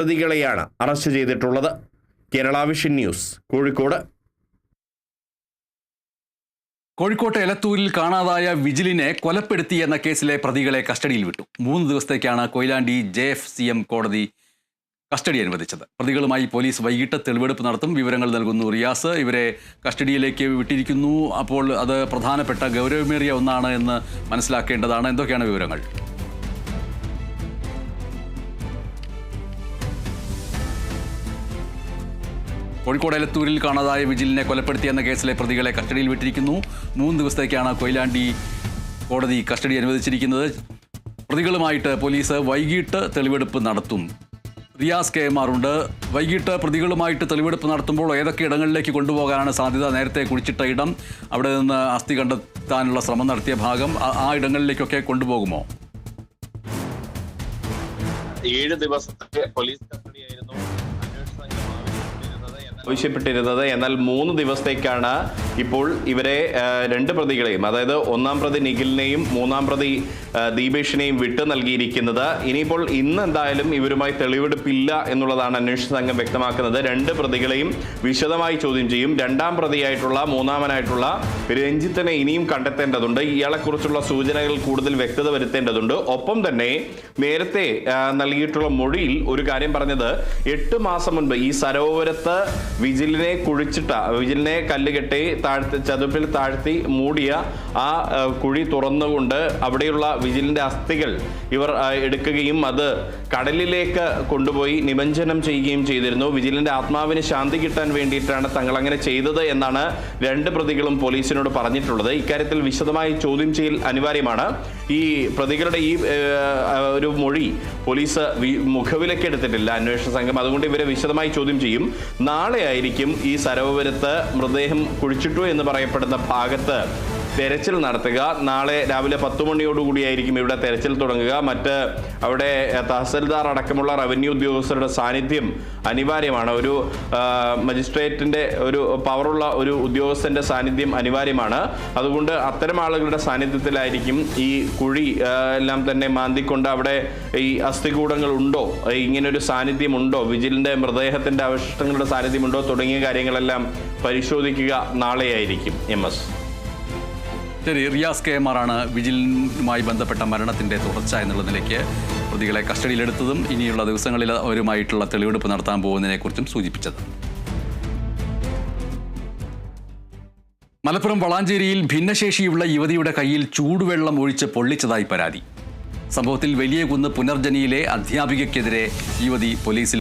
പ്രതികളെയാണ് arrest ചെയ്തിട്ടുള്ളത്. Kerala Vision news Kozhikode. കോഴിക്കോട്ടെ എലത്തൂരിൽ കാണാതായ വിജിലിനെ കൊലപ്പെടുത്തി എന്ന കേസിലെ പ്രതികളെ കസ്റ്റഡിയിൽ വിട്ടു. മൂന്ന് ദിവസത്തേക്കാണ് Koyilandy J F C M കോടതി കസ്റ്റഡി അനുവദിച്ചത്. പ്രതികളുമായി പോലീസ് വൈകിട്ട് തെളിവെടുപ്പ് നടത്തും. വിവരങ്ങൾ നൽകുന്നു റിയാസ്. ഇവരെ കസ്റ്റഡിയിലേക്ക് വിട്ടിരിക്കുന്നു. അപ്പോൾ അത് പ്രധാനപ്പെട്ട ഗൗരവമേറിയ ഒന്നാണ് എന്ന് മനസ്സിലാക്കേണ്ടതാണ്. എന്തൊക്കെയാണ് വിവരങ്ങൾ? കോഴിക്കോട് എലത്തൂരിൽ കാണാതായ വിജിലിനെ കൊലപ്പെടുത്തിയെന്ന കേസിലെ പ്രതികളെ കസ്റ്റഡിയിൽ വിട്ടിരിക്കുന്നു. മൂന്ന് ദിവസത്തേക്കാണ് കൊയിലാണ്ടി കോടതി കസ്റ്റഡി അനുവദിച്ചിരിക്കുന്നത്. പ്രതികളുമായിട്ട് പോലീസ് വൈകിട്ട് തെളിവെടുപ്പ് നടത്തും. റിയാസ് കെ എമാറുണ്ട് വൈകിട്ട് പ്രതികളുമായിട്ട് തെളിവെടുപ്പ് നടത്തുമ്പോൾ ഏതൊക്കെ ഇടങ്ങളിലേക്ക് കൊണ്ടുപോകാനാണ് സാധ്യത? നേരത്തെ കുഴിച്ചിട്ട ഇടം അവിടെ നിന്ന് അസ്ഥി കണ്ടെത്താനുള്ള ശ്രമം നടത്തിയ ഭാഗം ആ- ഇടങ്ങളിലേക്കൊക്കെ കൊണ്ടുപോകുമോ? ഏഴ് ദിവസത്തെ പോലീസ് ആവശ്യപ്പെട്ടിരുന്നത് എന്നാൽ മൂന്ന് ദിവസത്തേക്കാണ് ഇപ്പോൾ ഇവരെ രണ്ട് പ്രതികളെയും അതായത് ഒന്നാം പ്രതി നിഖിലിനെയും മൂന്നാം പ്രതി ദീപേഷിനെയും വിട്ടു നൽകിയിരിക്കുന്നത്. ഇനിയിപ്പോൾ ഇന്ന് എന്തായാലും ഇവരുമായി തെളിവെടുപ്പില്ല എന്നുള്ളതാണ് അന്വേഷണ സംഘം വ്യക്തമാക്കുന്നത്. രണ്ട് പ്രതികളെയും വിശദമായി ചോദ്യം ചെയ്യും. രണ്ടാം പ്രതിയായിട്ടുള്ള മൂന്നാമനായിട്ടുള്ള രഞ്ജിത്തിനെ ഇനിയും കണ്ടെത്തേണ്ടതുണ്ട്. ഇയാളെക്കുറിച്ചുള്ള സൂചനകൾ കൂടുതൽ വ്യക്തത വരുത്തേണ്ടതുണ്ട്. ഒപ്പം തന്നെ നേരത്തെ നൽകിയിട്ടുള്ള മൊഴിയിൽ ഒരു കാര്യം പറഞ്ഞത് എട്ട് മാസം മുൻപ് ഈ സരോവരത്ത് വിജിലിനെ കുഴിച്ചിട്ട വിജിലിനെ കല്ലുകെട്ടി താഴ്ത്തി ചതുപ്പിൽ താഴ്ത്തി മൂടിയ ആ കുഴി തുറന്നുകൊണ്ട് അവിടെയുള്ള വിജിലിന്റെ അസ്ഥികൾ ഇവർ എടുക്കുകയും അത് കടലിലേക്ക് കൊണ്ടുപോയി നിമഞ്ജനം ചെയ്യുകയും ചെയ്തിരുന്നു. വിജിലിന്റെ ആത്മാവിന് ശാന്തി കിട്ടാൻ വേണ്ടിയിട്ടാണ് തങ്ങൾ അങ്ങനെ ചെയ്തത് എന്നാണ് രണ്ട് പ്രതികളും പോലീസിനോട് പറഞ്ഞിട്ടുള്ളത്. ഇക്കാര്യത്തിൽ വിശദമായി ചോദ്യം ചെയ്യൽ അനിവാര്യമാണ്. ഈ പ്രതികളുടെ ഈ ഒരു മൊഴി പോലീസ് മുഖവിലക്കെടുത്തിട്ടില്ല അന്വേഷണ സംഘം. അതുകൊണ്ട് ഇവരെ വിശദമായി ചോദ്യം ചെയ്യും. നാളെ ആയിരിക്കും ഈ സരോവരത്ത് മൃതദേഹം കുഴിച്ചിട്ടു എന്ന് പറയപ്പെടുന്ന ഭാഗത്ത്. തെരച്ചിൽ നടത്തുക. നാളെ രാവിലെ പത്ത് മണിയോടുകൂടിയായിരിക്കും ഇവിടെ തെരച്ചിൽ തുടങ്ങുക. മറ്റ് അവിടെ തഹസിൽദാർ അടക്കമുള്ള റവന്യൂ ഉദ്യോഗസ്ഥരുടെ സാന്നിധ്യം അനിവാര്യമാണ്. ഒരു മജിസ്ട്രേറ്റിന്റെ ഒരു പവറുള്ള ഒരു ഉദ്യോഗസ്ഥന്റെ സാന്നിധ്യം അനിവാര്യമാണ്. അതുകൊണ്ട് അത്തരം ആളുകളുടെ സാന്നിധ്യത്തിലായിരിക്കും ഈ കുഴി എല്ലാം തന്നെ മാന്തിക്കൊണ്ട് അവിടെ ഈ അസ്ഥികൂടങ്ങൾ ഉണ്ടോ? ഇങ്ങനൊരു സാന്നിധ്യമുണ്ടോ? വിജിലിന്റെ മൃതദേഹത്തിന്റെ അവശിഷ്ടങ്ങളുടെ സാന്നിധ്യമുണ്ടോ? തുടങ്ങിയ കാര്യങ്ങളെല്ലാം പരിശോധിക്കുക നാളെയായിരിക്കും. M S. ശരി റിയാസ് കെ എം ആണ് വിജിലുമായി ബന്ധപ്പെട്ട മരണത്തിന്റെ തുടർച്ച എന്നുള്ള നിലയ്ക്ക് പ്രതികളെ കസ്റ്റഡിയിലെടുത്തതും ഇനിയുള്ള ദിവസങ്ങളിൽ അവരുമായിട്ടുള്ള തെളിവെടുപ്പ് നടത്താൻ പോകുന്നതിനെക്കുറിച്ചും സൂചിപ്പിച്ചത്. മലപ്പുറം വളാഞ്ചേരിയിൽ ഭിന്നശേഷിയുള്ള യുവതിയുടെ കയ്യിൽ ചൂടുവെള്ളം ഒഴിച്ച് പൊള്ളിച്ചതായി പരാതി. സംഭവത്തിൽ വലിയ കുന്ന് പുനർജനിയിലെ അധ്യാപികയ്ക്കെതിരെ യുവതി പോലീസിൽ